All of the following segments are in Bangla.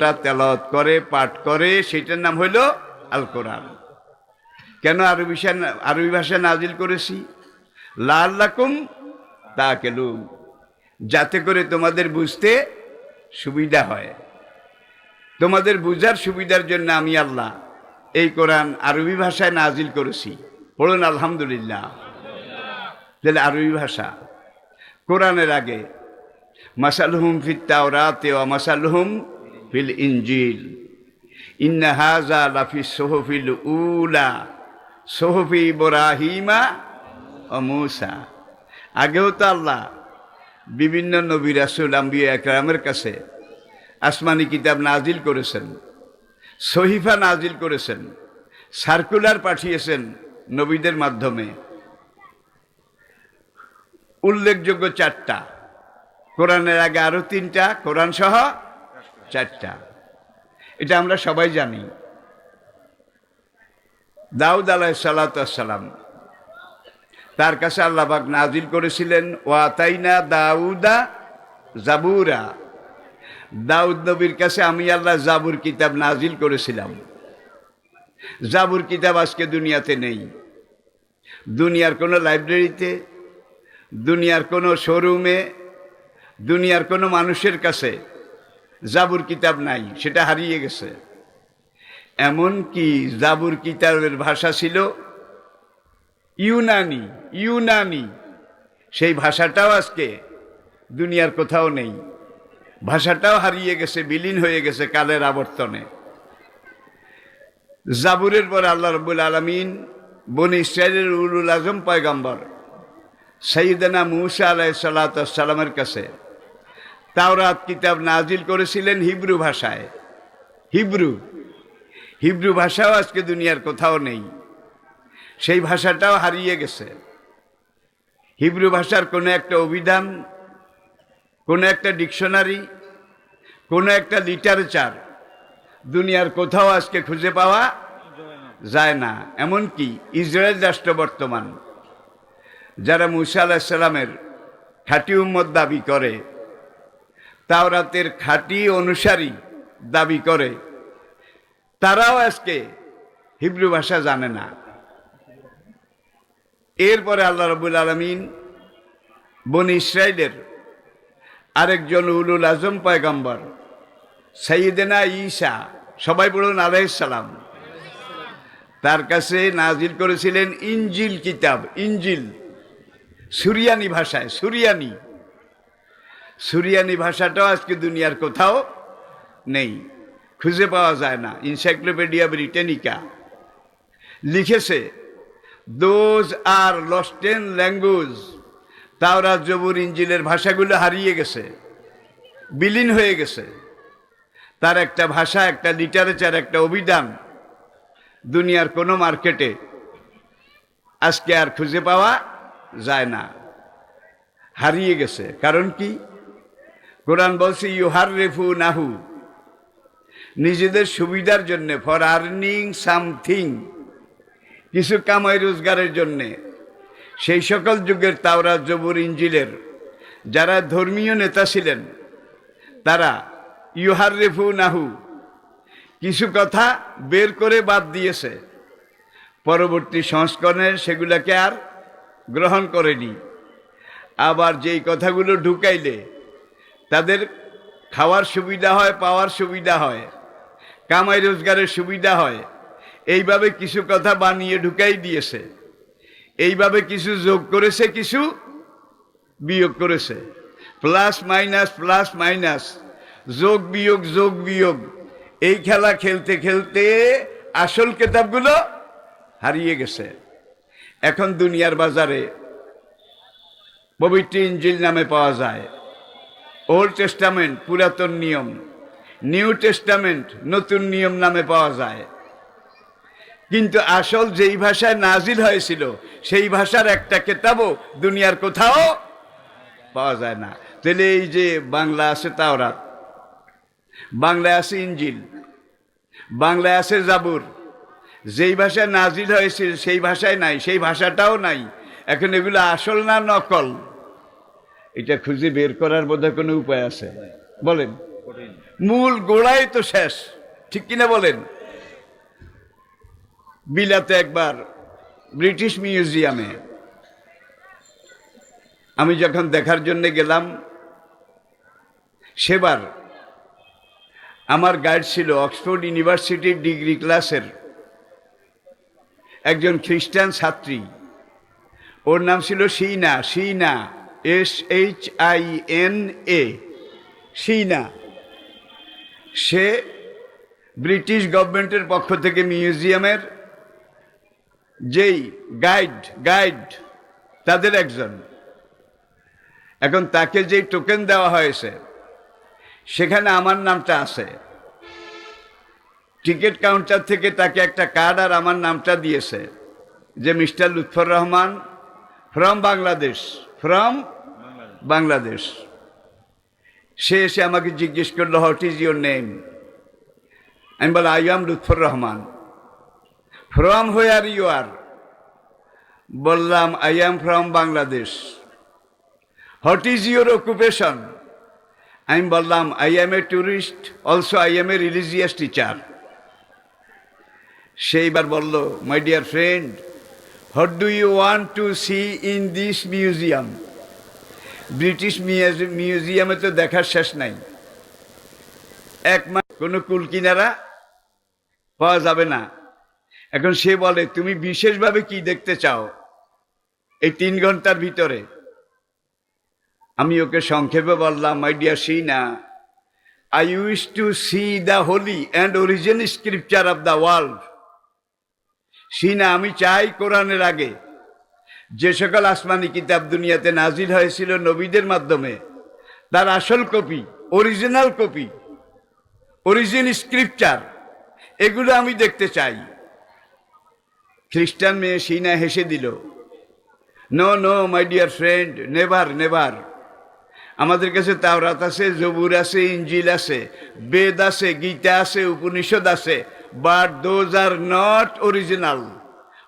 তা তেলাওয়াত করে, পাঠ করে, সেটার নাম হইল আল কোরআন কেন আরবি আরবি ভাষা নাজিল করেছি? লাল্লাকুম তা কেলুম যাতে করে তোমাদের বুঝতে সুবিধা হয়। তোমাদের বুঝার সুবিধার জন্য আমি আল্লাহ এই কোরআন আরবি ভাষায় নাজিল করেছি। পড়ুন আলহামদুলিল্লাহ। তাহলে আরবি ভাষা কোরআনের আগে, মাসালহুম ফিত তাওরাতে ও মাসালহুম ফিল ইঞ্জিল। ইন্না লাফি সোহফিল উলা, সোহফি ইব্রাহিমা ও মুসা। আগেও তো আল্লাহ বিভিন্ন নবী রাসুল আম্বিয়া একরামের কাছে আসমানি কিতাব নাজিল করেছেন, সহিফা নাজিল করেছেন, সার্কুলার পাঠিয়েছেন নবীদের মাধ্যমে। উল্লেখযোগ্য চারটা। কোরআনের আগে আরও তিনটা, কোরআন সহ চারটা। এটা আমরা সবাই জানি। দাউদ আলাহ সালাতাম তার কাছে আল্লাহবাক নাজিল করেছিলেন ওয়াতাইনা দাউদা জাবুরা। দাউদ নবীর কাছে আমি আল্লাহ জাবুর কিতাব নাজিল করেছিলাম। জাবুর কিতাব আজকে দুনিয়াতে নেই। দুনিয়ার কোনো লাইব্রেরিতে, দুনিয়ার কোনো শোরুমে, দুনিয়ার কোনো মানুষের কাছে জাবুর কিতাব নাই, সেটা হারিয়ে গেছে। এমন কি জাবুর কিতাবের ভাষা ছিল? ইউনানি ইউনানি। সেই ভাষাটাও আজকে দুনিয়ার কোথাও নেই। ভাষাটাও হারিয়ে গেছে, বিলীন হয়ে গেছে কালের আবর্তনে। জাবুরের পর আল্লাহ রবুল আলমিন বন ইসরায়েলের উলুল আজম পয়গম্বর সঈদানা মুসা আলাহ সাল্লা সাল্লামের কাছে তাওরাত কিতাব নাজিল করেছিলেন হিব্রু ভাষায়। হিব্রু। হিব্রু ভাষাও আজকে দুনিয়ার কোথাও নেই। সেই ভাষাটাও হারিয়ে গেছে। হিব্রু ভাষার কোনো একটা অভিধান, কোনো একটা ডিকশনারি, কোনো একটা লিটারেচার দুনিয়ার কোথাও আজকে খুঁজে পাওয়া যায় না। এমনকি ইসরায়েল রাষ্ট্র বর্তমান, যারা মুসা আলাহিসাল্লামের খাঁটি উম্মত দাবি করে তাওরাতের খাঁটি অনুসারী দাবি করে। তারাও আজকে হিব্রু ভাষা জানে না। এরপরে আল্লাহ রবুল আলমিন বন ইসরায়েলের আরেকজন উলুল আজম পয়গম্বর সঈদেনা ঈসা, সবাই বলুন আলাইসালাম তার কাছে নাজিল করেছিলেন ইঞ্জিল কিতাব ইঞ্জিল সুরিয়ানি ভাষায়, সুরিয়ানি। সুরিয়ানি ভাষাটাও আজকে দুনিয়ার কোথাও নেই। খুঁজে পাওয়া যায় না। ইনসাইক্লোপিডিয়া ব্রিটেনিকা লিখেছে দোজ আর লস্টেন ল্যাঙ্গুয়েজ তাওরা জবুর ইঞ্জিলের ভাষাগুলো হারিয়ে গেছে, বিলীন হয়ে গেছে। তার একটা ভাষা, একটা লিটারেচার একটা অভিধান দুনিয়ার কোনো মার্কেটে আজকে আর খুঁজে পাওয়া যায় না। হারিয়ে গেছে। কারণ কি? কোরআন বলছে ইউহার রেফু নাহু নিজেদের সুবিধার জন্যে, ফর আর্নিং সামথিং। কিছু কামাই রোজগারের জন্যে। সেই সকল যুগের তাওরা, জবুর ইঞ্জিলের যারা ধর্মীয় নেতা ছিলেন, তারা ইউহার রেফু নাহু কিছু কথা বের করে বাদ দিয়েছে। পরবর্তী সংস্করণে সেগুলোকে আর গ্রহণ করেনি। আবার যেই কথাগুলো ঢুকাইলে তাদের খাওয়ার সুবিধা হয়, পাওয়ার সুবিধা হয়, কামাই রোজগারের সুবিধা হয়। এইভাবে কিছু কথা বানিয়ে ঢুকাই দিয়েছে। এইভাবে কিছু যোগ করেছে, কিছু বিয়োগ করেছে। প্লাস, মাইনাস প্লাস, মাইনাস, যোগ, বিয়োগ যোগ, বিয়োগ। এই খেলা খেলতে খেলতে আসল কেতাবগুলো হারিয়ে গেছে। এখন দুনিয়ার বাজারে পবিত্র ইঞ্জিল নামে পাওয়া যায়। ওল্ড টেস্টামেন্ট, পুরাতন নিয়ম। নিউ টেস্টামেন্ট, নতুন নিয়ম নামে পাওয়া যায়। কিন্তু আসল যেই ভাষায় নাজিল হয়েছিল, সেই ভাষার একটা কেতাবও দুনিয়ার কোথাও পাওয়া যায় না। তাহলে এই যে বাংলা আছে তাওরাত, বাংলায় আছে ইঞ্জিল, বাংলায় আছে জাবুর, যেই ভাষায় নাজিল হয়েছিল সেই ভাষায় নাই, সেই ভাষাটাও নাই। এখন এগুলো আসল না নকল? এটা খুঁজে বের করার বোধহয় কোনো উপায় আছে। বলেন। মূল গোড়াই তো শেষ। ঠিক কিনা বলেন? বিলাতে একবার ব্রিটিশ মিউজিয়ামে আমি যখন দেখার জন্য গেলাম, সেবার আমার গাইড ছিল অক্সফোর্ড ইউনিভার্সিটির ডিগ্রি ক্লাসের একজন খ্রিস্টান ছাত্রী। ওর নাম ছিল Sheena Sheena. S H I N A Sheena. Say British গভর্নমেন্টের পক্ষ থেকে মিউজিয়ামের যেই গাইড গাইড, তাদের একজন। এখন তাকে যেই টোকেন দেওয়া হয়েছে, সেখানে আমার নামটা আছে। টিকিট কাউন্টার থেকে তাকে একটা কার্ড আর আমার নামটা দিয়েছে, যে mister Lutfur Rahman, from Bangladesh, from Bangladesh. সে এসে আমাকে জিজ্ঞেস করল হোয়াট ইজ ইউর নেম আমি বলে I am Lutfur Rahman from where you are বললাম I am from Bangladesh what is your occupation আমি বললাম I am a tourist also I am a religious teacher সেইবার বলল my dear friend what do you want to see in this museum British মিউজিয়ামে তো দেখার শেষ নাই। এক মাস কোনো কুল কিনারা পাওয়া যাবে না। এখন সে বলে, তুমি বিশেষভাবে কি দেখতে চাও? এই তিন ঘণ্টার ভিতরে। আমি ওকে সংক্ষেপে বললাম my dear Sheena I wish to see the holy and origin scripture of the world Sheena আমি চাই কোরআনের আগে যে সকল আসমানি কিতাব দুনিয়াতে নাজিল হয়েছিল নবীদের মাধ্যমে, তার আসল copy original copy origin scripture এগুলো আমি দেখতে চাই। খ্রিস্টান মেয়ে সিনা হেসে দিল, no no my dear friend never never আমাদের কাছে তাওরাত আছে, জবুর আছে, ইঞ্জিল আছে, বেদ আছে, গীতা আছে, উপনিষদ আছে but those are not original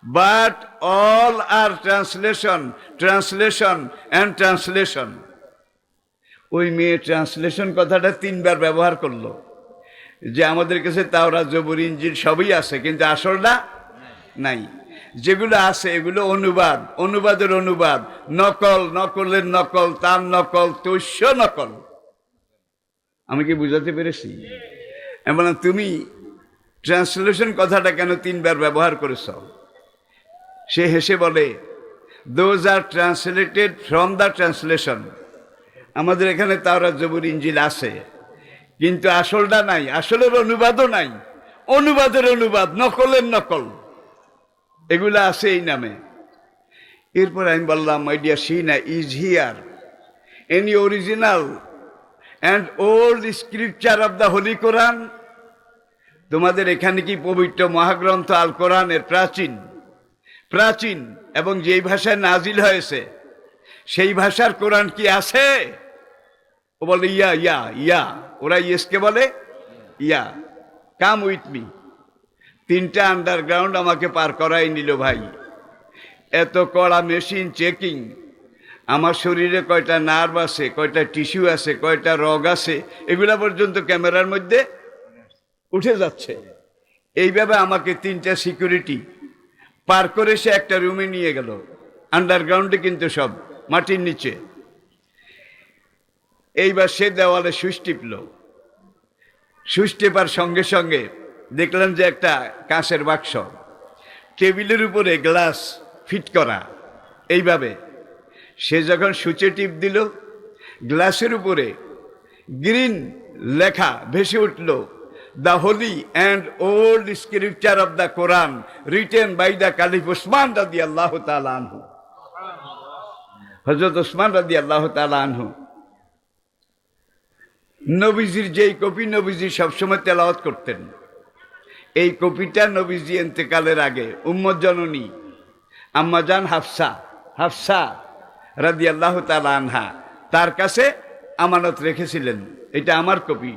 but all are translation translation and translation ওই মেয়ে ট্রান্সলেশন কথাটা তিনবার ব্যবহার করল। যে আমাদের কাছে তাওরা জবুর ইঞ্জিল সবই আছে, কিন্তু আসলটা নাই। যেগুলো আছে এগুলো অনুবাদ, অনুবাদের অনুবাদ। নকল, নকলের নকল, তার নকল তৈশ্য নকল। আমি কি বুঝাতে পেরেছি? আমি তুমি ট্রান্সলেশন কথাটা কেন তিনবার ব্যবহার করেছ? সে হেসে বলে those are translated from the translation আমাদের এখানে তাওরা জবুর ইঞ্জিল আছে, কিন্তু আসলটা নাই, আসলের অনুবাদও নাই, অনুবাদের অনুবাদ, নকলের নকল। এগুলো আছে এই নামে। এরপর আমি বললাম my dear Sheena is here any original and old scripture of the holy Quran তোমাদের এখানে কি পবিত্র মহাগ্রন্থ আল কোরআনের প্রাচীন? প্রাচীন এবং যেই ভাষায় নাজিল হয়েছে, সেই ভাষার কোরআন কি আছে? ও বলে, ইয়া ইয়া ইয়া। ওরা ইয়েসকে বলে, ইয়া কাম উইথ মি তিনটা আন্ডারগ্রাউন্ড আমাকে পার করাই নিল ভাই। এত কড়া মেশিন চেকিং আমার শরীরে কয়টা নার্ভ আছে, কয়টা টিস্যু আছে, কয়টা রগ আছে, এগুলা পর্যন্ত ক্যামেরার মধ্যে উঠে যাচ্ছে। এইভাবে আমাকে তিনটা সিকিউরিটি পার করে সে একটা রুমে নিয়ে গেল। আন্ডারগ্রাউন্ডে কিন্তু সব, মাটির নিচে। এইবার সে দেওয়ালে সুইচ টিপল। সুইচ টেপার সঙ্গে সঙ্গে দেখলাম যে একটা কাঁচের বাক্স। টেবিলের উপরে গ্লাস ফিট করা। এইভাবে সে যখন সুচে টিপ দিল, গ্লাসের উপরে গ্রিন লেখা ভেসে উঠল। The holy and old scripture of the Quran written by the caliph Usman রাদি আল্লাহ আনহু হজরত উসমান রাদি আল্লাহ আনহু নবীজির যেই কপি নবীজি সবসময় তেলাওয়াত করতেন। এই কপিটা নবীজি এন্তেকালের আগে উম্মদ জননী আম্মাজান হাফসা হাফসা রাদি আল্লাহ আনহা, তার কাছে আমানত রেখেছিলেন। এটা আমার কপি।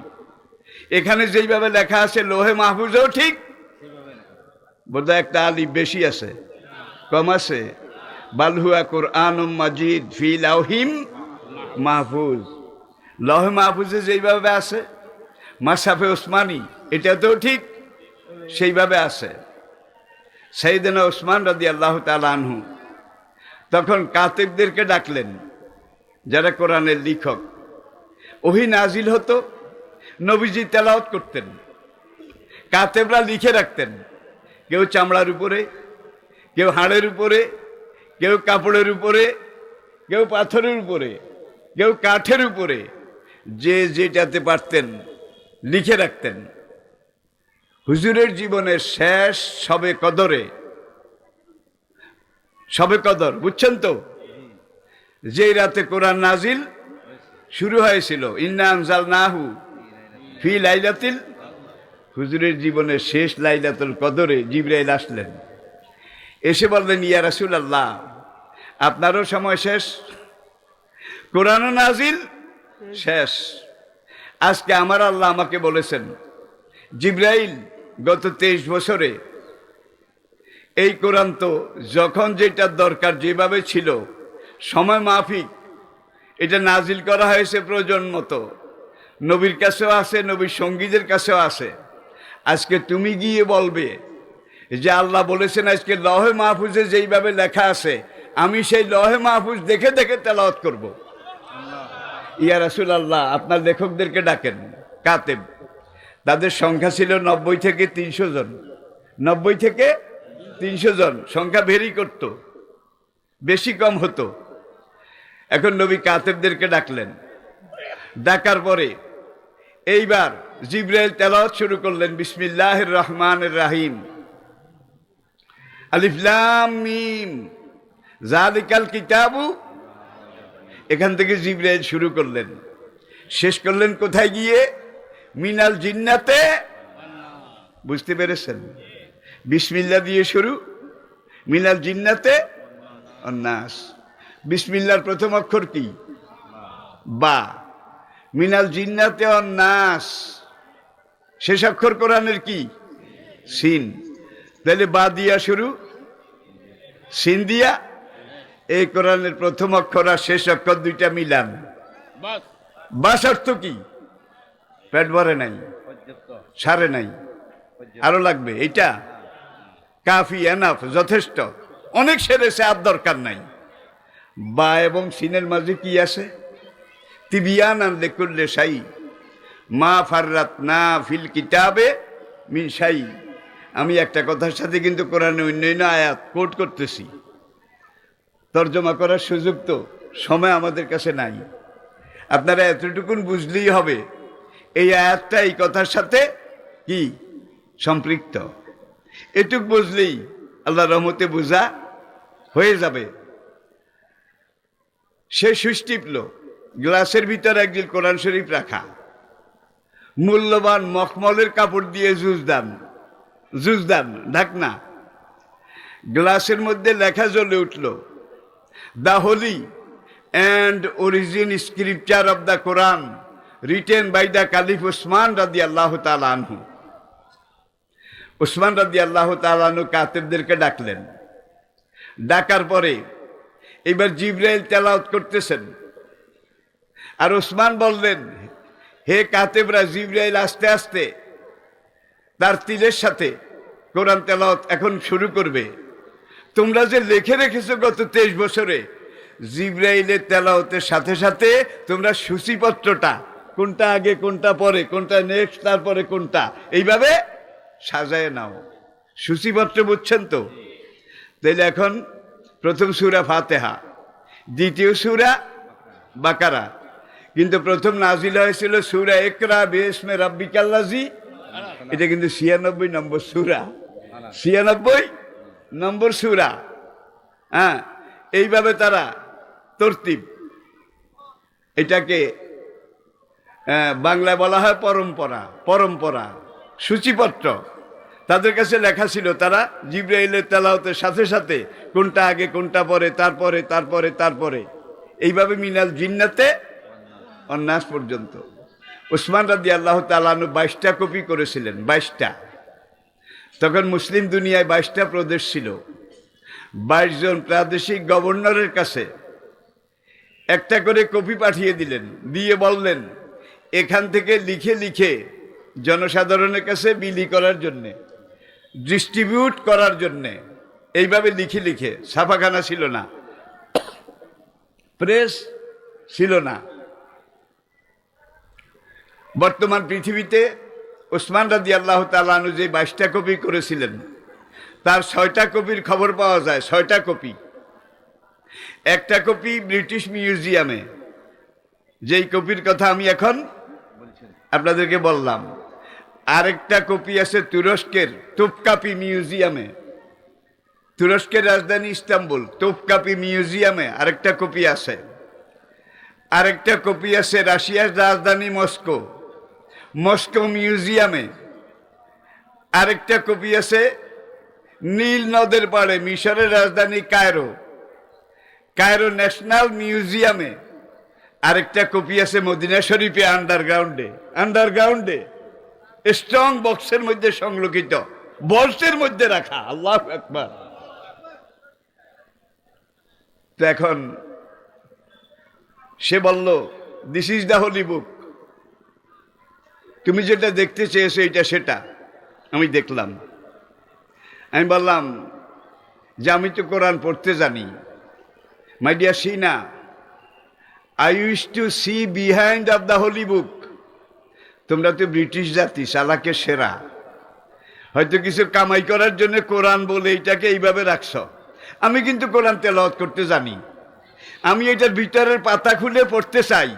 এখানে যেইভাবে লেখা আছে, লোহে মাহফুজও ঠিক। বোধহয় একটা আলি বেশি আছে, কম আছে। বালহুয়া কোরআন মাজিদ ফি লাউহিম মাহফুজ। লহে মাহফুজে যেইভাবে আছে মাসাফে ওসমানী, এটাতেও ঠিক সেইভাবে আছে। সাইদিনা ওসমান রাদি আল্লাহ আনহু তখন কাতেবদেরকে ডাকলেন, যারা কোরআনের লিখক। ওহি নাজিল হতো নবীজি তেলাওত করতেন। কাতেবরা লিখে রাখতেন। কেউ চামড়ার উপরে, কেউ হাড়ের উপরে, কেউ কাপড়ের উপরে, কেউ পাথরের উপরে, কেউ কাঠের উপরে, যে যেটাতে পারতেন লিখে রাখতেন। হুজুরের জীবনের শেষ সবে কদরে, সবে কদর, বুঝছেন তো? যেই রাতে কোরআন নাজিল শুরু হয়েছিল, ইন্না আনজাল নাহু ফি লাইলাতিল হুজুরের জীবনের শেষ লাইলাতুল কদরে জিব্রাইল আসলেন। এসে বললেন, ইয়া রাসুল আল্লাহ আপনারও সময় শেষ। কোরআন নাজিল শেষ। আজকে আমার আল্লাহ আমাকে বলেছেন, জিব্রাইল গত তেইশ বছরে এই কোরআন তো যখন যেটার দরকার যেভাবে ছিল, সময় মাফিক, এটা নাজিল করা হয়েছে প্রয়োজন মতো নবীর কাছেও আছে, নবীর সঙ্গীদের কাছেও আছে। আজকে তুমি গিয়ে বলবে যে আল্লাহ বলেছেন আজকে লহে মাহফুজে যেইভাবে লেখা আছে, আমি সেই লহে মাহফুজ দেখে দেখে তেলাওয়াত করব। ইয়া রাসুল আল্লাহ আপনার লেখকদেরকে ডাকেন, কাতেব। তাদের সংখ্যা ছিল নব্বই থেকে তিনশো জন। নব্বই থেকে তিনশো জন, সংখ্যা ভেরি করত, বেশি কম হতো। এখন নবী কাতেবদেরকে ডাকলেন। ডাকার পরে এইবার জিব্রাইল তেলাওয়াত শুরু করলেন বিসমিল্লাহ রহমান রাহিম। আলিফলাম মিম। জালিকাল কিতাবু। এখান থেকে জিব্রাইল শুরু করলেন। শেষ করলেন কোথায় গিয়ে? মিনাল জিন্নাতে। বুঝতে পেরেছেন? বিসমিল্লা দিয়ে শুরু। মিনাল জিন্নাতে। নাস বিসমিল্লার প্রথম অক্ষর কি? বা। মিনাল জিন্নাতে নাস শেষ অক্ষর কোরআনের কি? সিন। তাহলে বা দিয়া শুরু। সিন দিয়া এই কোরআনের প্রথম অক্ষর আর শেষ অক্ষর দুইটা মিলান। বাস। অর্থ কি? পেট ভরে নাই সারে নাই আরও লাগবে। এটা কাফি এনাফ যথেষ্ট। অনেক সেরেছে আর দরকার নাই। বা এবং সিনের মাঝে কি আছে? তিবিয়ান করলে সাই মা ফাররাত না ফিল কিতাবে মিন সাই আমি একটা কথার সাথে কিন্তু কোরআনে অন্যান্য আয়াত কোট করতেছি। তর্জমা করার সুযোগ তো সময় আমাদের কাছে নাই। আপনারা এতটুকুন বুঝলেই হবে, এই আয়াতটা, এই কথার সাথে কি? সম্পৃক্ত। এটুক বুঝলেই আল্লাহ রহমতে বুঝা হয়ে যাবে। সে সুইচ টিপল গ্লাসের ভিতর একদিন কোরআন শরীফ রাখা। মূল্যবান মখমলের কাপড় দিয়ে জুস দান জুস দান ঢাকনা। গ্লাসের মধ্যে লেখা জ্বলে উঠল, the holy and origin scripture of the Quran, written by the caliph Usman রাদি আল্লাহ আনহু। উসমান রাদি আল্লাহ তালু কাতেবদেরকে ডাকলেন। ডাকার পরে এবার জিব্রাইল তেলাওত করতেছেন। আর ওসমান বললেন, হে কাতেবরা জিব্রাইল, আস্তে আস্তে। তার তিলের সাথে কোরআন তেলাওত এখন শুরু করবে। তোমরা যে লিখে রেখেছো গত তেইশ বছরে, জিব্রাইলের তেলাওতের সাথে সাথে তোমরা সূচিপত্রটা, কোনটা আগে, কোনটা পরে, কোনটা নেক্সট তারপরে কোনটা, এইভাবে সাজায় নাও। সূচিপত্র বুঝছেন তো? তাইলে এখন প্রথম সুরা ফাতেহা, দ্বিতীয় সুরা বাকারা। কিন্তু প্রথম নাজিল হয়েছিল সুরা একরা বেসমে রাব্বিকাল্লাজি। এটা কিন্তু ছিয়ানব্বই নম্বর সুরা। ছিয়ানব্বই নম্বর সুরা। হ্যাঁ এইভাবে তারা তরতিব। এটাকে আহ, বাংলায় বলা হয় পরম্পরা পরম্পরা সূচিপত্র। তাদের কাছে লেখা ছিল তারা জিব্রাইলের তেলাওতের সাথে সাথে কোনটা আগে কোনটা পরে তারপরে তারপরে তারপরে। এইভাবে মিনাল জিন্নাতে অন্যাস পর্যন্ত। ওসমান রাদি আল্লাহ তালানু বাইশটা কপি করেছিলেন, বাইশটা। তখন মুসলিম দুনিয়ায় বাইশটা প্রদেশ ছিল। বাইশ জন প্রাদেশিক গভর্নরের কাছে একটা করে কপি পাঠিয়ে দিলেন, দিয়ে বললেন, এখান থেকে লিখে লিখে জনসাধারণের কাছে বিলি করার জন্যে, ডিস্ট্রিবিউট করার জন্যে, এইভাবে লিখে লিখে, ছাপাখানা ছিল না, প্রেস ছিল না। বর্তমান পৃথিবীতে ওসমান রাজি আল্লাহ তালু যে বাইশটা কপি করেছিলেন, তার ছয়টা কপির খবর পাওয়া যায়, ছয়টা কপি। একটা কপি ব্রিটিশ মিউজিয়ামে, যেই কপির কথা আমি এখন আপনাদেরকে বললাম। আরেকটা কপি আছে তুরস্কের তোপকাপি মিউজিয়ামে, তুরস্কের রাজধানী ইস্তাম্বুল, তোপকাপি মিউজিয়ামে আরেকটা কপি আছে। আরেকটা কপি আছে রাশিয়ার রাজধানী মস্কো। মস্কো মিউজিয়ামে। আরেকটা কপি আছে, নীল নদের পাড়ে, মিশরের রাজধানী কায়রো। কায়রো ন্যাশনাল মিউজিয়ামে। আরেকটা কপি আছে মদিনা শরীফে আন্ডারগ্রাউন্ডে। আন্ডারগ্রাউন্ডে স্ট্রং বক্সের মধ্যে সংরক্ষিত। বক্সের মধ্যে রাখা, আল্লাহ একবার তো এখন সে বলল this is the holy book তুমি যেটা দেখতে চেয়েছো এটা সেটা। আমি দেখলাম। আমি বললাম, যে আমি তো কোরআন পড়তে জানি। My dear Sina I use to see behind of the holy book তোমরা তো ব্রিটিশ জাতি সালাকে সেরা। হয়তো কিছু কামাই করার জন্য কোরআন বলে এইটাকে এইভাবে রাখছ। আমি কিন্তু কোরআন তেলাওয়াত করতে জানি। আমি এটার ভিতরের পাতা খুলে পড়তে চাই।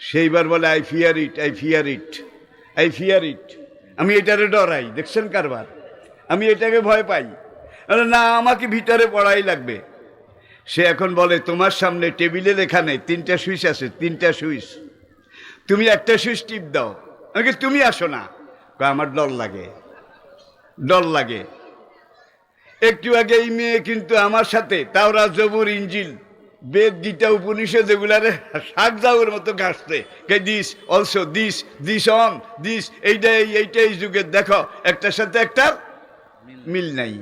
সেইবার বলে I fear it I fear it I fear it আমি এটারে ডরাই, দেখছেন কারবার? আমি এটাকে ভয় পাই। না, আমাকে ভিতরে পড়াই লাগবে। সে এখন বলে, তোমার সামনে টেবিলে লেখা নেই, তিনটা সুইচ আছে, তিনটা সুইচ। তুমি একটা সুইচ টিপ দাও। আমাকে তুমি আসো না। আমার ডর লাগে ডর লাগে। একটু আগে এই মেয়ে কিন্তু আমার সাথে, তাওরা জবুর ইঞ্জিল বেদ গীতা উপনিষদ এগুলারে শাক যাওয়ার মতো ঘাসতে। কে this, also this this on this, এইটাই এইটাই যুগের দেখো, একটার সাথে একটা মিল নাই।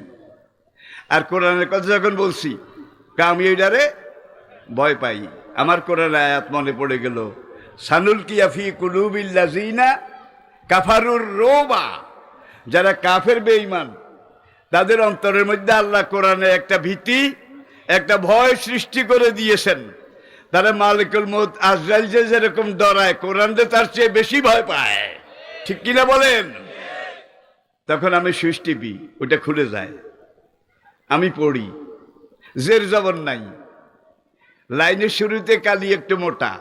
আর কোরআনের কথা যখন বলছি আমি এইটারে ভয় পাই। আমার কোরআন আয়াত মনে পড়ে গেল সানুল কিয়াফি কুলুবিল্লাজিনা কাফারুর রোবা। যারা কাফের বেঈমান, তাদের অন্তরের মধ্যে আল্লাহ কোরআনে একটা ভীতি একটা ভয় সৃষ্টি করে দিয়েছেন। তারা মালিকুল মত আজরাইল যে যেরকম ডরায়, কোরআন তার চেয়ে বেশি ভয় পায়। ঠিক কিনা বলেন? তখন আমি সুইচ টিপি ওটা খুলে যায়। আমি পড়ি। জের জবর নাই। লাইনের শুরুতে কালি একটু মোটা।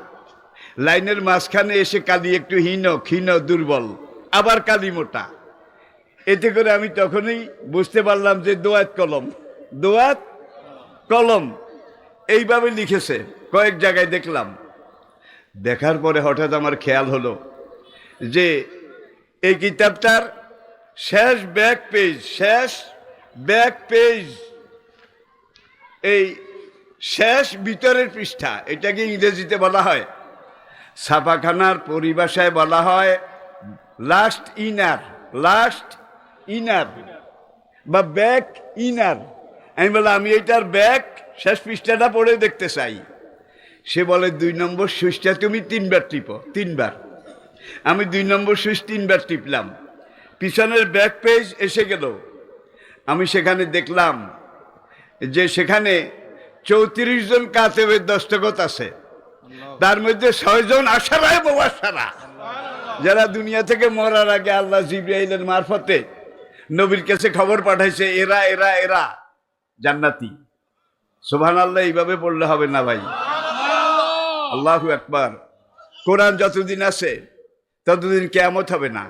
লাইনের মাঝখানে এসে কালি একটু হীন, ক্ষীণ, দুর্বল। আবার কালি মোটা। এতে করে আমি তখনই বুঝতে পারলাম যে দোয়াত কলম। দোয়াত কলম। এইভাবে লিখেছে, কয়েক জায়গায় দেখলাম। দেখার পরে হঠাৎ আমার খেয়াল হলো যে এই কিতাবটার শেষ ব্যাক পেজ, শেষ ব্যাক পেজ, এই শেষ ভিতরের পৃষ্ঠা, এটাকে ইংরেজিতে বলা হয়, ছাপাখানার পরিভাষায় বলা হয় লাস্ট ইনার লাস্ট ইনার বা ব্যাক ইনার আমি বললাম আমি এইটার ব্যাক শেষ পৃষ্ঠাটা পড়ে দেখতে চাই। সে বলে দুই নম্বর সুইচটা তুমি তিনবার টিপো তিনবার। আমি দুই নম্বর সুইচ তিনবার টিপলাম। পিছনের ব্যাক পেজ এসে গেল। আমি সেখানে দেখলাম যে সেখানে চৌত্রিশ জন কাতেবের দস্তখত আছে। তার মধ্যে ছয়জন আশারায় মোবাসারা যারা দুনিয়া থেকে মরার আগে আল্লাহ জিব্রাইলের মারফতে নবীর কাছে খবর পাঠাইছে এরা এরা এরা। জান্নাতি। সোভান আল্লাহ এইভাবে পড়লে হবে না ভাই। আল্লাহু একবার কোরআন যতদিন আছে ততদিন কেয়ামত হবে না।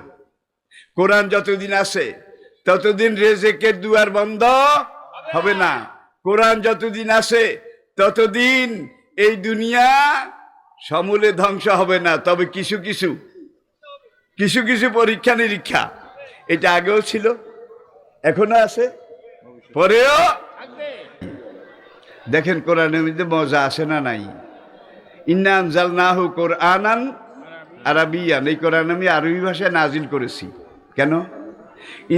কোরআন যতদিন আছে ততদিন রেজেকের দুয়ার বন্ধ হবে না। কোরআন যতদিন আছে ততদিন এই দুনিয়া সমূলে ধ্বংস হবে না। তবে কিছু কিছু কিছু কিছু পরীক্ষা নিরীক্ষা, এটা আগেও ছিল, এখনও আছে। পরেও দেখেন কোরআনের মধ্যে মজা আসে না নাই? ইন্নান জাল নাহু কোরআনান আরবিয়ান। এই কোরআন আমি আরবি ভাষায় নাজিল করেছি। কেন?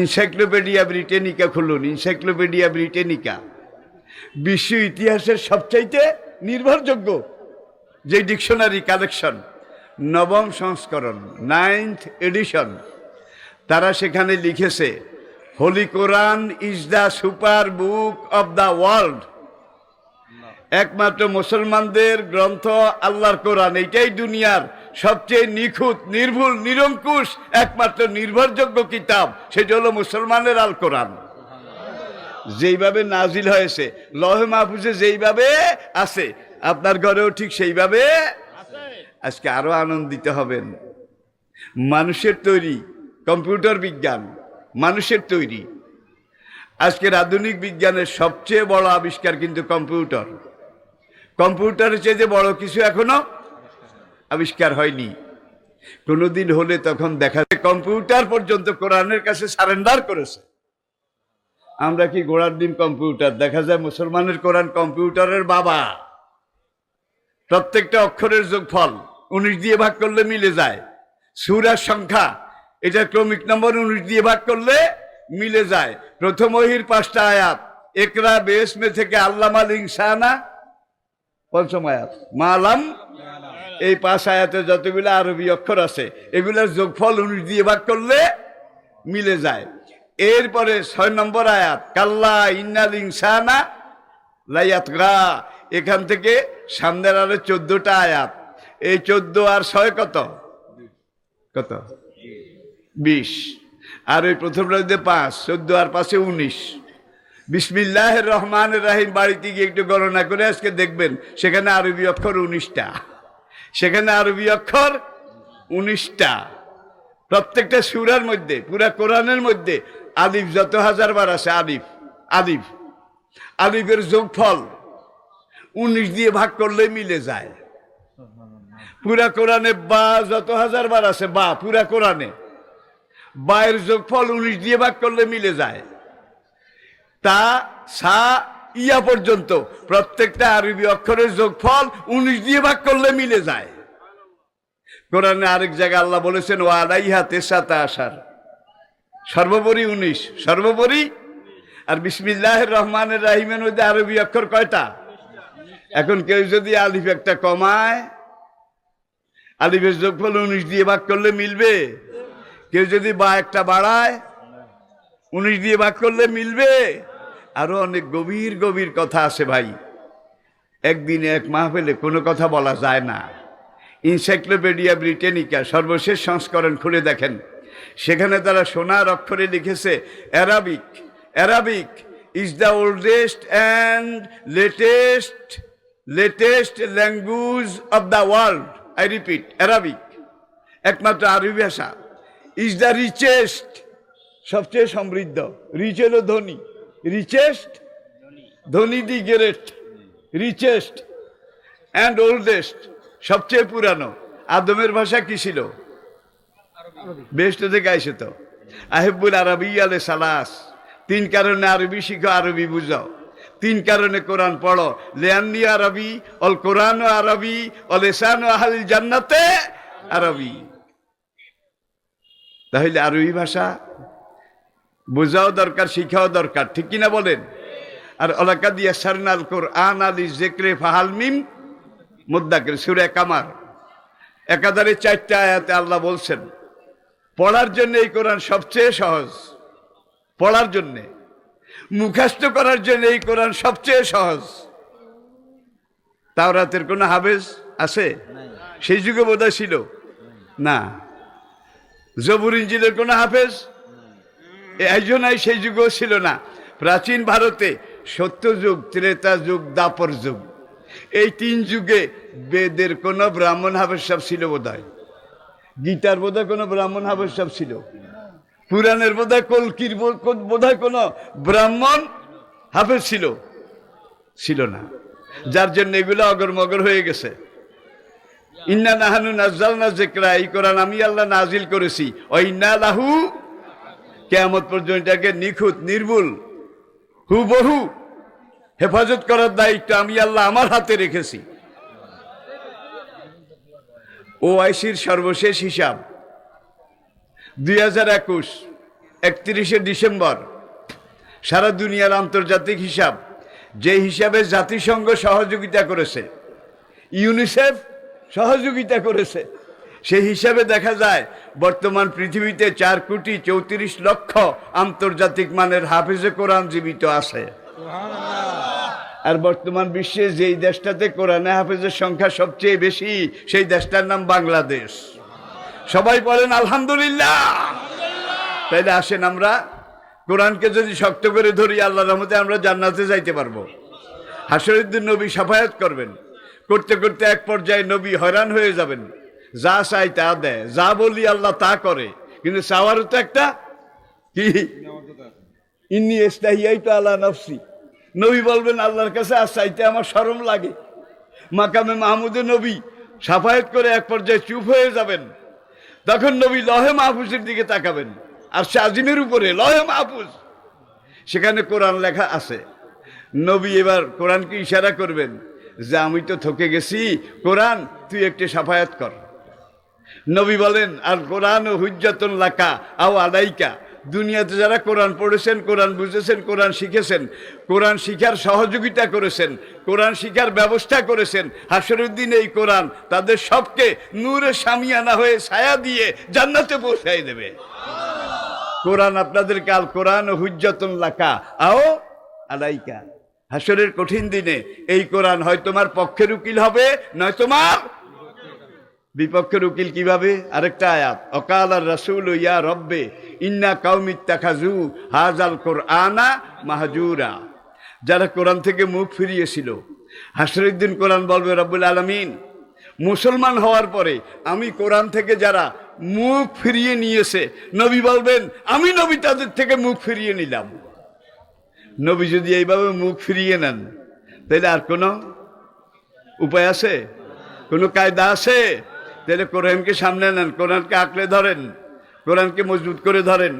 ইনসাইক্লোপিডিয়া ব্রিটেনিকা খুলুন। Encyclopedia Britannica. বিশ্ব ইতিহাসের সবচাইতে নির্ভরযোগ্য যে ডিকশনারি কালেকশন, নবম সংস্করণ, নাইন্থ এডিশন, তারা সেখানে লিখেছে, holy Quran is the super book of the world. একমাত্র মুসলমানদের গ্রন্থ আল্লাহর কোরআন, এইটাই দুনিয়ার সবচেয়ে নিখুঁত, নির্ভুল, নিরঙ্কুশ, একমাত্র নির্ভরযোগ্য কিতাব, সেটা হলো মুসলমানের আল কোরআন যেইভাবে নাজিল হয়েছে, লহ মাহফুজে যেইভাবে আছে, আপনার ঘরেও ঠিক সেইভাবে আজকে আরও আনন্দিত হবেন। মানুষের তৈরি, কম্পিউটার বিজ্ঞান, মানুষের তৈরি। আজকের আধুনিক বিজ্ঞানের সবচেয়ে বড় আবিষ্কার কিন্তু কম্পিউটার। কম্পিউটারের চেয়ে যে বড় কিছু এখনও আবিষ্কার হয়নি। কোনোদিন হলে তখন দেখা যায় কম্পিউটার পর্যন্ত কোরআনের কাছে সারেন্ডার করেছে। আমরা কি গোড়ার ডিম কম্পিউটার? দেখা যায় মুসলমানের কোরআন কম্পিউটারের বাবা। প্রত্যেকটা অক্ষরের যোগফল উনিশ দিয়ে ভাগ করলে মিলে যায়। সুরার সংখ্যা, এটা ক্রমিক নম্বর উনিশ দিয়ে ভাগ করলে মিলে যায়। প্রথম ওহির পাঁচটা আয়াত একরা বেসমে থেকে আল্লামাল ইনসানা পঞ্চম আয়াত। মালাম, এই পাঁচ আয়াতে যতগুলো আরবি অক্ষর আছে, এগুলোর যোগফল উনিশ দিয়ে ভাগ করলে মিলে যায়। এরপরে ছয় নম্বর আয়াত, কাল্লা ইন্নাল ইনসানা লাইয়াত গা এখান থেকে সামনের আরও চোদ্দটা আয়াত। এই চোদ্দ আর ছয় কত? কত? বিশ। আর ওই প্রথম রাজ্যে পাঁচ, চোদ্দ আর পাঁচে উনিশ। বিসমিল্লাহ রহমান রাহিম, বাড়িতে গিয়ে একটু গণনা করে আজকে দেখবেন, সেখানে আরবি অক্ষর উনিশটা। সেখানে আরবি অক্ষর উনিশটা। প্রত্যেকটা সুরার মধ্যে, পুরা কোরআনের মধ্যে আলিফ যত হাজার বার আছে, আলিফ আলিফ। আলিফের যোগফল উনিশ দিয়ে ভাগ করলে মিলে যায়। পুরা কোরআনে বা যত হাজার বার আছে, বা, পুরা কোরআনে। বায়ের যোগফল উনিশ দিয়ে ভাগ করলে মিলে যায়। তা, সা, ইয়া পর্যন্ত। প্রত্যেকটা আরবি অক্ষরের যোগফল উনিশ দিয়ে ভাগ করলে মিলে যায়। কোরআনে আরেক জায়গায় আল্লাহ বলেছেন ও আলাইহা তেসাতা আসার সর্বোপরি উনিশ, সর্বোপরি আর বিসমিল্লাহ রহমানের রাহিমের মধ্যে আরবি অক্ষর কয়টা? এখন কেউ যদি আলিফ একটা কমায়, আলিফের যোগফল উনিশ দিয়ে ভাগ করলে মিলবে? কেউ যদি বা একটা বাড়ায়, উনিশ দিয়ে ভাগ করলে মিলবে? আরও অনেক গভীর গভীর কথা আছে ভাই। একদিনে এক মাহফিলে কোনো কথা বলা যায় না। ইনসাইক্লোপিডিয়া ব্রিটেনিকা সর্বশেষ সংস্করণ খুলে দেখেন। সেখানে তারা সোনার অক্ষরে লিখেছে Arabic Arabic is the oldest and latest latest language of the world I repeat Arabic একমাত্র আরবি ভাষা ইজ দ্য রিচেস্ট সবচেয়ে সমৃদ্ধ রিচ হলো ধনী। রিচেস্ট ধনী the great richest and oldest সবচেয়ে পুরানো। আদমের ভাষা কি ছিল? বেস্ট থেকে আইসে তো। আহেবুল আরবি আলে সালাস। তিন কারণে আরবি শিখো, আরবি বুঝাও। তিন কারণে কোরআন পড়ো। লেয়ান্নি আরবি, অল কোরআন আরবি, অল এসান আহল জান্নাতে আরবি। তাহলে আরবি ভাষা বোঝাও দরকার শিখাও দরকার ঠিক কিনা বলেন? আর অলাকা দিয়া সারনাল কোরআন আলী জেক্রে ফাহাল মিম মুদ্দাকের সুরে কামার। একাধারে চারটা আয়াতে আল্লাহ বলছেন পড়ার জন্য এই কোরআন সবচেয়ে সহজ। পড়ার জন্যে। মুখাস্ত করার জন্য এই কোরআন সবচেয়ে সহজ। তাওরাতের কোনো হাবেজ আছে? সেই যুগে বোধহয় ছিল? না। জবুর ইঞ্জিনের কোনো হাফেজ? একজনাই সেই যুগও ছিল না। প্রাচীন ভারতে সত্যযুগ ত্রেতা যুগ, দাপর যুগ। এই তিন যুগে বেদের কোনো ব্রাহ্মণ সব ছিল বোধ গীতার বোধহয় কোনো ব্রাহ্মণ সব ছিল। পুরাণের বোধহয় কলকির বোধহয় কোনো ব্রাহ্মণ হাফেজ ছিল ছিল না। যার জন্য এগুলো অগর মগর হয়ে গেছে। ইন্না নাহানু নাজাল না জেকরা এই কোরআন আমি আল্লাহ নাজিল করেছি। ও ইন্না লাহু কেয়ামত পর্যন্ত এটাকে নিখুঁত, নির্ভুল, হুবহু হেফাজত করার দায়িত্ব আমি আল্লাহ আমার হাতে রেখেছি। ও আইসির সর্বশেষ হিসাব দুই হাজার একুশ, একত্রিশে ডিসেম্বর, সারা দুনিয়ার আন্তর্জাতিক হিসাব, যে হিসাবে জাতিসংঘ সহযোগিতা করেছে, ইউনিসেফ সহযোগিতা করেছে। সেই হিসাবে দেখা যায় বর্তমান পৃথিবীতে চার কোটি চৌত্রিশ লক্ষ আন্তর্জাতিক মানের হাফিজে কোরআন জীবিত আছে। আর বর্তমান বিশ্বে যেই দেশটাতে কোরআনে হাফেজের সংখ্যা সবচেয়ে বেশি সেই দেশটার নাম বাংলাদেশ। সবাই বলেন আলহামদুলিল্লাহ! তাইলে আসেন আমরা কোরআনকে যদি শক্ত করে ধরি আল্লাহ রহমতে আমরা জান্নাতে যাইতে পারব। হাসরুদ্দিন নবী সাফায়াত করবেন। করতে করতে এক পর্যায়ে নবী হয়রান হয়ে যাবেন। যা চাই তা দেয়। যা বলি আল্লাহ তা করে। কিন্তু চাওয়ারও তো একটা কি? ইন্নি এস্তাহিয়াই তো আল্লাহ নফসি। নবী বলবেন, আল্লাহর কাছে আর চাইতে আমার শরম লাগে। মাকামে মাহমুদে নবী সাফায়াত করে এক পর্যায়ে চুপ হয়ে যাবেন। তখন নবী লহে মাহফুজের দিকে তাকাবেন। আর সে আজিমের উপরে লহে মাহফুজ। সেখানে কোরআন লেখা আছে। নবী এবার কোরআনকে ইশারা করবেন যে, আমি তো থকে গেছি। কোরআন, তুই একটি সাফায়াত কর। নবী বলেন আর কোরআন ও হুজ্জাতুন লাকা আও আলাইকা। দুনিয়াতে যারা কোরআন পড়েছেন, কোরআন বুঝেছেন, কোরআন শিখেছেন, কোরআন শিখার সহযোগিতা করেছেন, কোরআন শিখার ব্যবস্থা করেছেন, হাসরুদ্দিন এই কোরআন তাদের সবকে নূরে সামিয়ানা হয়ে ছায়া দিয়ে জান্নাতে পৌঁছাই দেবে। কোরআন আপনাদের কাল কোরআন ও হুজ্জাতুন লাকা আও আলাইকা। হাসরের কঠিন দিনে এই কোরআন হয় তোমার পক্ষের উকিল হবে, নয় তোমার বিপক্ষের উকিল কীভাবে? আরেকটা আয়াত অকাল আর রাসুল ইয়া রব্বে ইন্না কাউমিত্তা খাজু হাজাল কোরআনা মাহাজুরা। যারা কোরআন থেকে মুখ ফিরিয়েছিল। হাসরুদ্দিন কোরআন বলবে, রব্বুল আলমিন, মুসলমান হওয়ার পরে আমি কোরআন থেকে যারা মুখ ফিরিয়ে নিয়েছে, নবী বলবেন, আমি নবী তাদের থেকে মুখ ফিরিয়ে নিলাম। নবী যদি এইভাবে মুখ ফিরিয়ে নেন, তাহলে আর কোনো উপায় আছে? কোনো কায়দা আছে? তাহলে কোরআনকে সামনে নেন কোরআনকে আঁকড়ে ধরেন কোরআনকে মজবুত করে ধরেন।